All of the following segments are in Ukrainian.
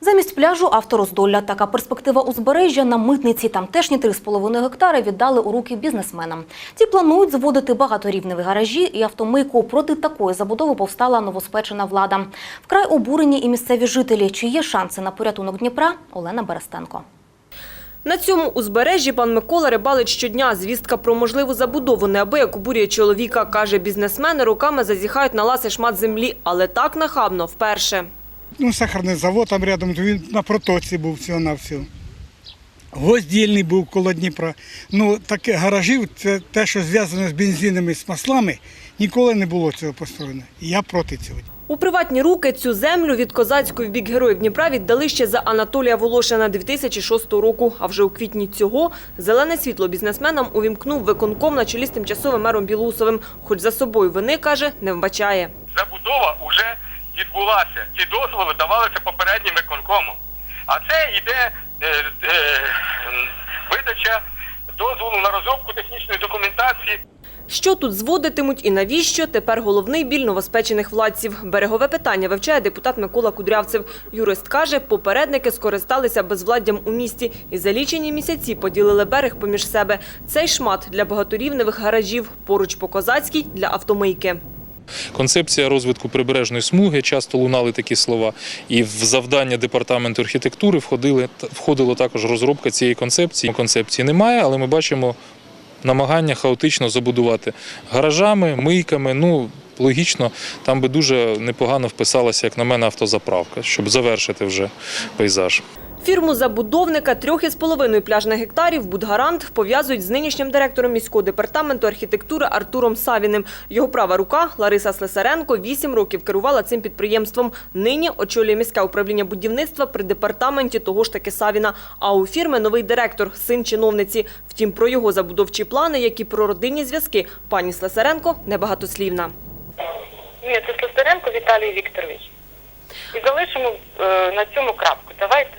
Замість пляжу автороздолля. Така перспектива узбережжя на митниці. Тамтешні 3,5 гектари віддали у руки бізнесменам. Ті планують зводити багаторівневі гаражі і автомийку. Проти такої забудови повстала новоспечена влада. Вкрай обурені і місцеві жителі. Чи є шанси на порятунок Дніпра? Олена Берестенко. На цьому узбережжі пан Микола рибалить щодня. Звістка про можливу забудову неабияк обурює чоловіка. Каже, бізнесмени руками зазіхають на ласи шмат землі, але так нахабно вперше. Ну, сахарний завод там рядом, то він на протоці був всього на всього. Гостдільний був коло Дніпра. Ну, таке гаражів, це те, що зв'язане з бензинами, з маслами, ніколи не було цього построєно. І я проти цього. У приватні руки цю землю від Козацької в бік Героїв Дніпра віддали ще за Анатолія Волошина 2006 року. А вже у квітні цього зелене світло бізнесменам увімкнув виконком на чолі з тимчасовим мером Білусовим. Хоч за собою вини, каже, не вбачає. забудова вже відбулася. Ці дозволи давалися попереднім виконкомом. А це йде е, е, видача дозволу на розробку технічної документації. Що тут зводитимуть і навіщо? Тепер головний біль новоспечених владців. Берегове питання вивчає депутат Микола Кудрявцев. Юрист каже, попередники скористалися безвладдям у місті і за лічені місяці поділили берег поміж себе. Цей шмат для багаторівневих гаражів, поруч по козацькій для автомийки. Концепція розвитку прибережної смуги часто лунали такі слова. І в завдання департаменту архітектури входили входило також розробка цієї концепції. Концепції немає, але ми бачимо намагання хаотично забудувати гаражами, мийками. Ну логічно, там би дуже непогано вписалася, як на мене, автозаправка, щоб завершити вже пейзаж. Фірму забудовника трьох із половиною пляжних гектарів «Будгарант» пов'язують з нинішнім директором міського департаменту архітектури Артуром Савіним. Його права рука Лариса Слесаренко вісім років керувала цим підприємством. Нині очолює міське управління будівництва при департаменті того ж таки Савіна. А у фірми новий директор, син чиновниці. Втім, про його забудовчі плани, як і про родинні зв'язки, пані Слесаренко небагатослівна. Ні, це Слесаренко Віталій Вікторович. І залишимо е, на цьому крапку. Давайте.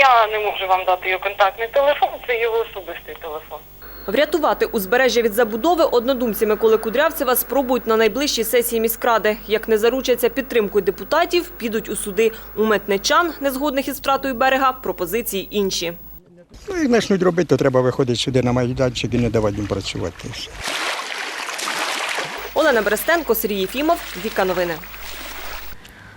Я не можу вам дати його контактний телефон, це його особистий телефон. Врятувати узбережжя від забудови однодумці Миколи Кудрявцева спробують на найближчій сесії міськради. Як не заручаться підтримкою депутатів, підуть у суди. У метничан, незгодних із втратою берега, пропозиції інші. Ну, як почнуть робити, то треба виходити сюди на майданчик і не давати їм працювати. Олена Берестенко, Сергій Єфімов, Віка Новини.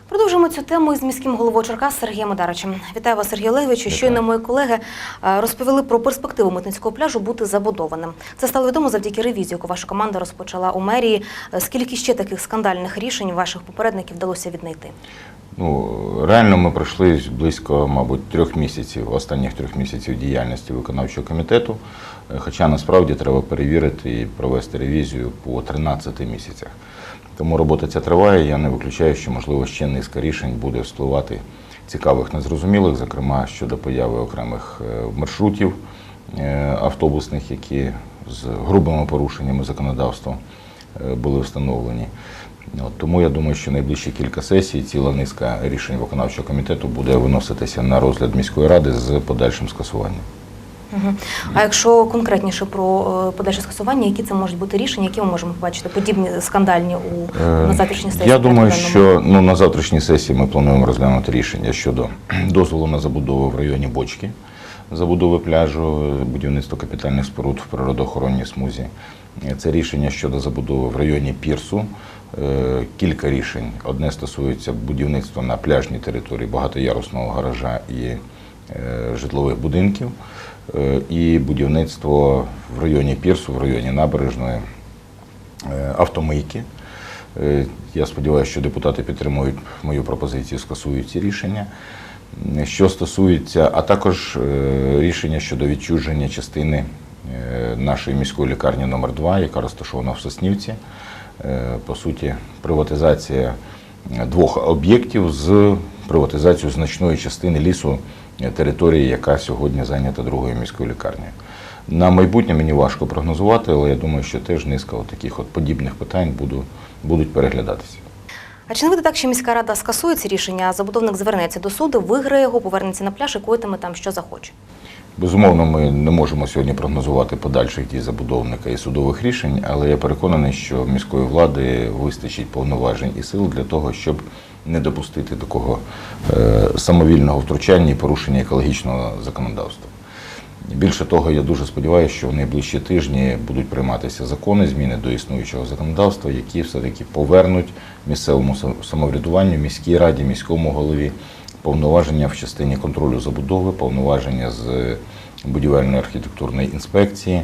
Продовжуємо цю тему із міським головою Черкас Сергієм Одаричем. Вітаю вас, Сергій Олегович. Щойно мої колеги е, розповіли про перспективу митницького пляжу бути забудованим. Це стало відомо завдяки ревізії, яку ваша команда розпочала у мерії. Е, Скільки ще таких скандальних рішень ваших попередників вдалося віднайти? Ну, реально ми пройшли близько, мабуть, трьох місяців, останніх трьох місяців діяльності виконавчого комітету. Е, Хоча насправді треба перевірити і провести ревізію по 13 місяцях. Тому робота ця триває. Я не виключаю, що можливо ще низка рішень буде вспливати цікавих, незрозумілих, зокрема щодо появи окремих е, маршрутів е, автобусних, які з грубими порушеннями законодавства е, були встановлені. От, тому я думаю, що найближчі кілька сесій ціла низка рішень виконавчого комітету буде виноситися на розгляд міської ради з подальшим скасуванням. Угу. А якщо конкретніше про е, подальше скасування, які це можуть бути рішення, які ми можемо побачити подібні скандальні у на завтрашній сесії? Е, Я думаю, що ну, на завтрашній сесії ми плануємо розглянути рішення щодо дозволу на забудову в районі Бочки, забудови пляжу, будівництво капітальних споруд в природоохоронній смузі. Е, Це рішення щодо забудови в районі Пірсу. Е, Кілька рішень. Одне стосується будівництва на пляжній території багатоярусного гаража і е, житлових будинків. Е, І будівництво в районі Пірсу, в районі набережної е, автомийки. Е, Я сподіваюся, що депутати підтримують мою пропозицію, скасують ці рішення. Що стосується, а також рішення щодо відчуження частини нашої міської лікарні номер 2 яка розташована в Соснівці. По суті, приватизація двох об'єктів з приватизацією значної частини лісу території, яка сьогодні зайнята другою міською лікарнею. На майбутнє мені важко прогнозувати, але я думаю, що теж низка от таких от подібних питань буду, будуть переглядатися. А чи не вийде так, що міська рада скасує ці рішення, а забудовник звернеться до суду, виграє його, повернеться на пляж і коїтиме там, що захоче? Безумовно, ми не можемо сьогодні прогнозувати подальших дій забудовника і судових рішень, але я переконаний, що міської влади вистачить повноважень і сил для того, щоб не допустити такого е, самовільного втручання і порушення екологічного законодавства. Більше того, я дуже сподіваюся, що в найближчі тижні будуть прийматися закони, зміни до існуючого законодавства, які все-таки повернуть місцевому самоврядуванню, міській раді, міському голові повноваження в частині контролю забудови, повноваження з будівельної архітектурної інспекції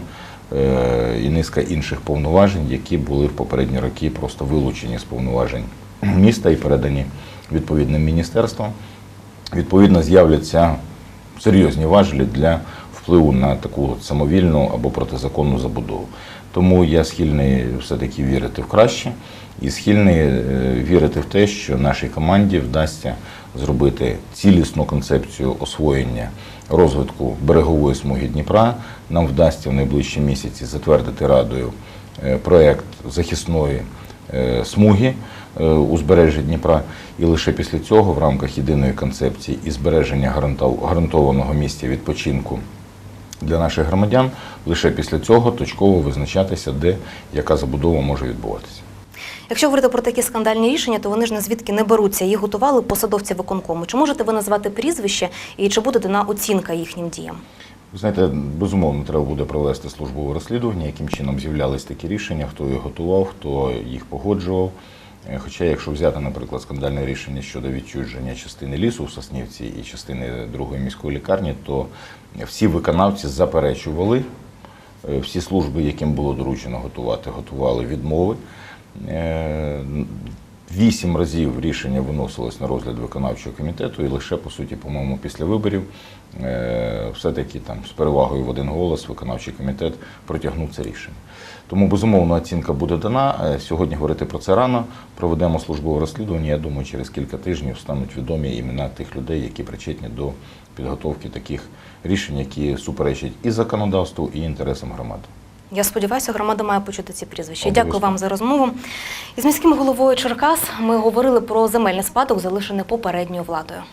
е, і низка інших повноважень, які були в попередні роки просто вилучені з повноважень міста і передані відповідним міністерствам. Відповідно, з'являться серйозні важелі для впливу на таку самовільну або протизаконну забудову. Тому я схильний все-таки вірити в краще і схильний е, вірити в те, що нашій команді вдасться зробити цілісну концепцію освоєння розвитку берегової смуги Дніпра. Нам вдасться в найближчі місяці затвердити радою е, проект захисної смуги е, узбережжя Дніпра. І лише після цього, в рамках єдиної концепції і збереження гарантов- гарантованого місця відпочинку для наших громадян, лише після цього точково визначатися, де яка забудова може відбуватися. Якщо говорити про такі скандальні рішення, то вони ж не звідки не беруться. Їх готували посадовці виконкому. Чи можете ви назвати прізвище і чи буде дана оцінка їхнім діям? Знаєте, безумовно, треба буде провести службове розслідування, яким чином з'являлись такі рішення, хто їх готував, хто їх погоджував. Е, Хоча, якщо взяти, наприклад, скандальне рішення щодо відчуження частини лісу в Соснівці і частини другої міської лікарні, то всі виконавці заперечували, е, всі служби, яким було доручено готувати, готували відмови. Вісім разів рішення виносилось на розгляд виконавчого комітету, і лише по суті, по-моєму, після виборів е, все-таки там з перевагою в один голос виконавчий комітет протягнув це рішення. Тому безумовно оцінка буде дана. Е, Сьогодні говорити про це рано. Проведемо службове розслідування. Я думаю, через кілька тижнів стануть відомі імена тих людей, які причетні до підготовки таких рішень, які суперечать і законодавству, і інтересам громади. Я сподіваюся, громада має почути ці прізвища. Дякую вам за розмову. Із міським головою Черкас ми говорили про земельний спадок, залишений попередньою владою.